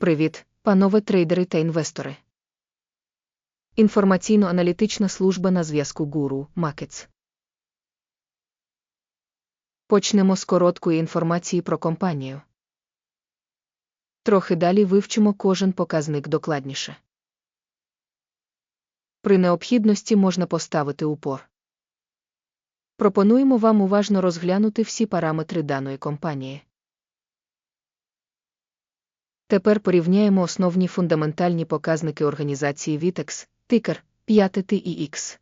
Привіт, панове трейдери та інвестори. Інформаційно-аналітична служба на зв'язку Гуру Макетс. Почнемо з короткої інформації про компанію. Трохи далі вивчимо кожен показник докладніше. При необхідності можна поставити упор. Пропонуємо вам уважно розглянути всі параметри даної компанії. Тепер порівняємо основні фундаментальні показники організації Vitex, тикер 5 TIX.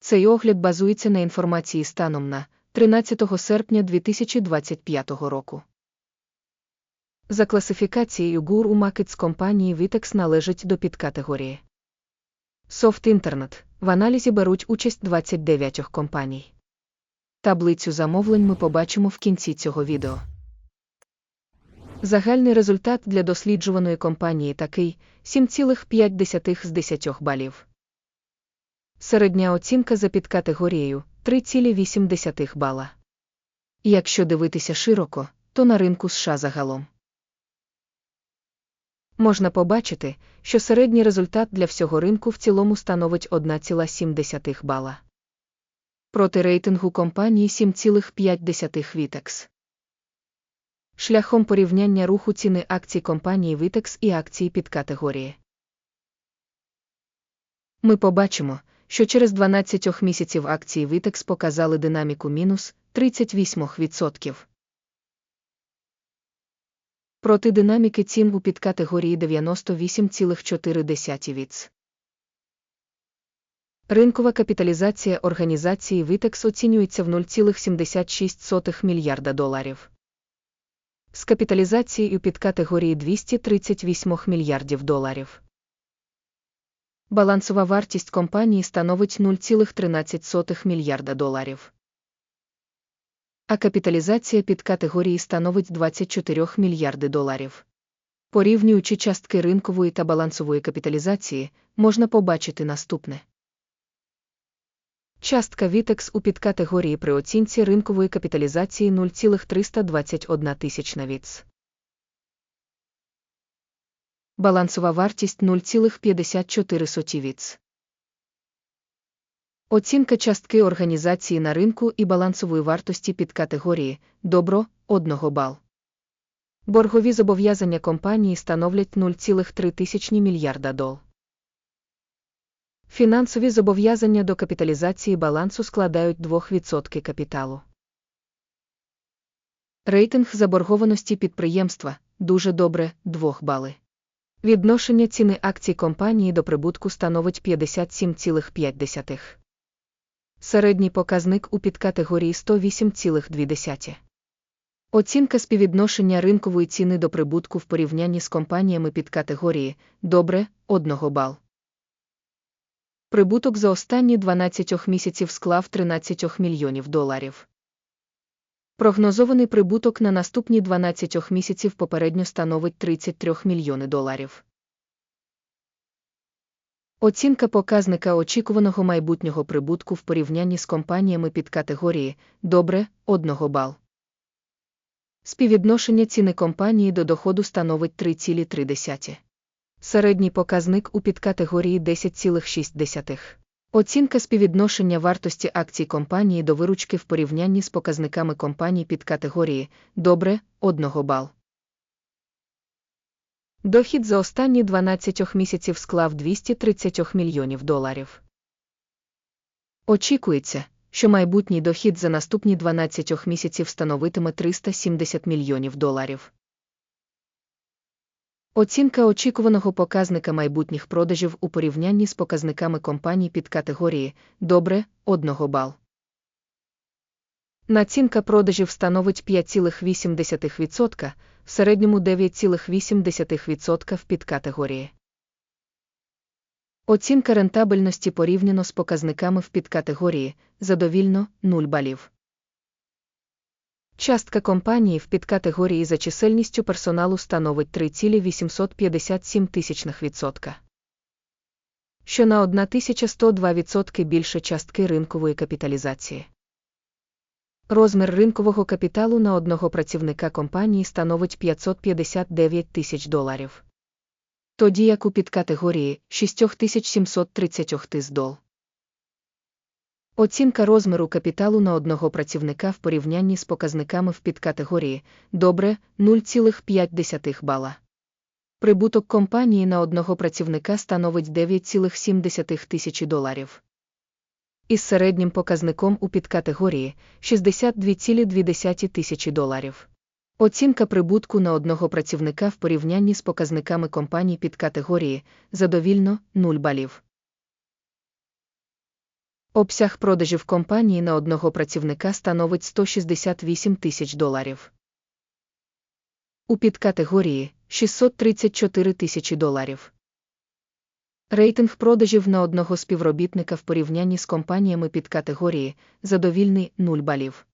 Цей огляд базується на інформації станом на 13 серпня 2025 року. За класифікацією GUR у Markets компанії Vitex належить до підкатегорії. Soft Internet в аналізі беруть участь 29 компаній. Таблицю замовлень ми побачимо в кінці цього відео. Загальний результат для досліджуваної компанії такий 7,5 з 10 балів. Середня оцінка за підкатегорією 3,8 бала. Якщо дивитися широко, то на ринку США загалом. Можна побачити, що середній результат для всього ринку в цілому становить 1,7 бала. Проти рейтингу компанії 7,5 Вітекс. Шляхом порівняння руху ціни акцій компанії Vitex і акції підкатегорії. Ми побачимо, що через 12 місяців акції Vitex показали динаміку мінус 38%. Проти динаміки цін у підкатегорії 98,4 віц. Ринкова капіталізація організації Vitex оцінюється в 0,76 мільярда доларів. З капіталізацією під категорії 238 мільярдів доларів. Балансова вартість компанії становить 0,13 мільярда доларів. А капіталізація під категорії становить 24 мільярди доларів. Порівнюючи частки ринкової та балансової капіталізації, можна побачити наступне. Частка Vitex у підкатегорії при оцінці ринкової капіталізації 0,321 тисячна віц. Балансова вартість 0,54 віц. Оцінка частки організації на ринку і балансової вартості підкатегорії добро 1 бал. Боргові зобов'язання компанії становлять 0,3 мільярда дол. Фінансові зобов'язання до капіталізації балансу складають 2% капіталу. Рейтинг заборгованості підприємства дуже добре 2 бали. Відношення ціни акцій компанії до прибутку становить 57,5. Середній показник у підкатегорії 108,2. Оцінка співвідношення ринкової ціни до прибутку в порівнянні з компаніями підкатегорії добре 1 бал. Прибуток за останні 12 місяців склав 13 мільйонів доларів. Прогнозований прибуток на наступні 12 місяців попередньо становить 33 мільйони доларів. Оцінка показника очікуваного майбутнього прибутку в порівнянні з компаніями під категорії добре 1 бал. Співвідношення ціни компанії до доходу становить 3,3. Середній показник у підкатегорії 10,6. Оцінка співвідношення вартості акцій компанії до виручки в порівнянні з показниками компаній під категорії добре 1 бал. Дохід за останні 12 місяців склав 230 мільйонів доларів. Очікується, що майбутній дохід за наступні 12 місяців становитиме 370 мільйонів доларів. Оцінка очікуваного показника майбутніх продажів у порівнянні з показниками компаній під категорії добре 1 бал. Націнка продажів становить 5,8%, в середньому 9,8% в підкатегорії. Оцінка рентабельності порівняно з показниками в підкатегорії задовільно 0 балів. Частка компанії в підкатегорії за чисельністю персоналу становить 3,857 тисячних відсотка. Що на 1102% більше частки ринкової капіталізації. Розмір ринкового капіталу на одного працівника компанії становить 559 тисяч доларів. Тоді як у підкатегорії 6730 тис дол. Оцінка розміру капіталу на одного працівника в порівнянні з показниками в підкатегорії добре 0,5 бала. Прибуток компанії на одного працівника становить 9,7 тисячі доларів. Із середнім показником у підкатегорії 62,2 тисячі доларів. Оцінка прибутку на одного працівника в порівнянні з показниками компаній підкатегорії задовільно 0 балів. Обсяг продажів компанії на одного працівника становить 168 тисяч доларів. У підкатегорії 634 тисячі доларів. Рейтинг продажів на одного співробітника в порівнянні з компаніями підкатегорії задовільний 0 балів.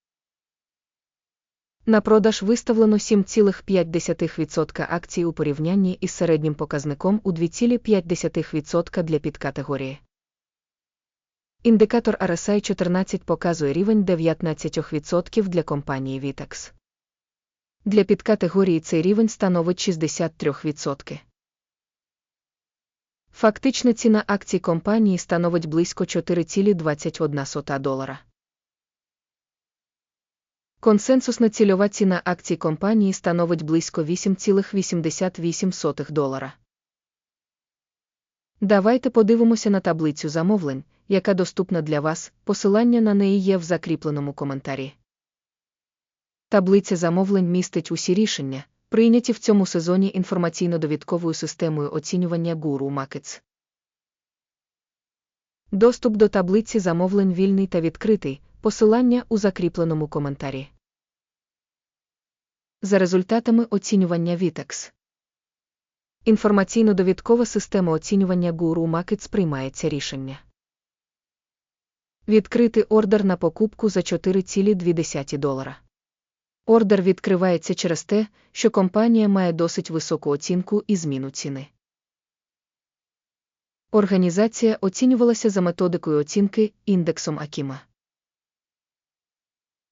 На продаж виставлено 7,5% акцій у порівнянні із середнім показником у 2,5% для підкатегорії. Індикатор RSI 14 показує рівень 19% для компанії Vitex. Для підкатегорії цей рівень становить 63%. Фактична ціна акцій компанії становить близько 4,21 долара. Консенсусна цільова ціна акцій компанії становить близько 8,88 долара. Давайте подивимося на таблицю замовлень, яка доступна для вас, посилання на неї є в закріпленому коментарі. Таблиця замовлень містить усі рішення, прийняті в цьому сезоні інформаційно-довідковою системою оцінювання Guru Markets. Доступ до таблиці замовлень вільний та відкритий, посилання у закріпленому коментарі. За результатами оцінювання Vitex. Інформаційно-довідкова система оцінювання Guru Markets приймається рішення. Відкрити ордер на покупку за 4,2 долара. Ордер відкривається через те, що компанія має досить високу оцінку і зміну ціни. Організація оцінювалася за методикою оцінки індексом Акіма.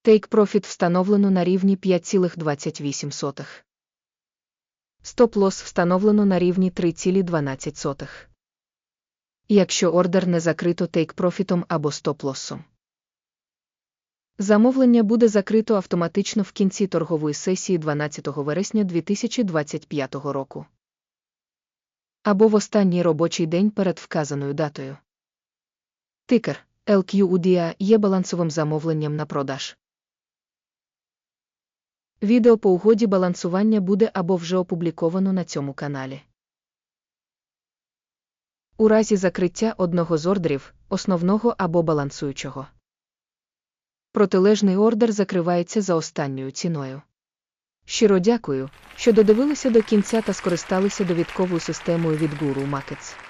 Take Profit встановлено на рівні 5,28. Стоп-лосс встановлено на рівні 3,12. Якщо ордер не закрито Profit або стоп-лоссом. Замовлення буде закрито автоматично в кінці торгової сесії 12 вересня 2025 року. Або в останній робочий день перед вказаною датою. Тикер LQUDA є балансовим замовленням на продаж. Відео по угоді балансування буде або вже опубліковано на цьому каналі. У разі закриття одного з ордерів, основного або балансуючого. Протилежний ордер закривається за останньою ціною. Щиро дякую, що додивилися до кінця та скористалися довідковою системою від Guru Markets.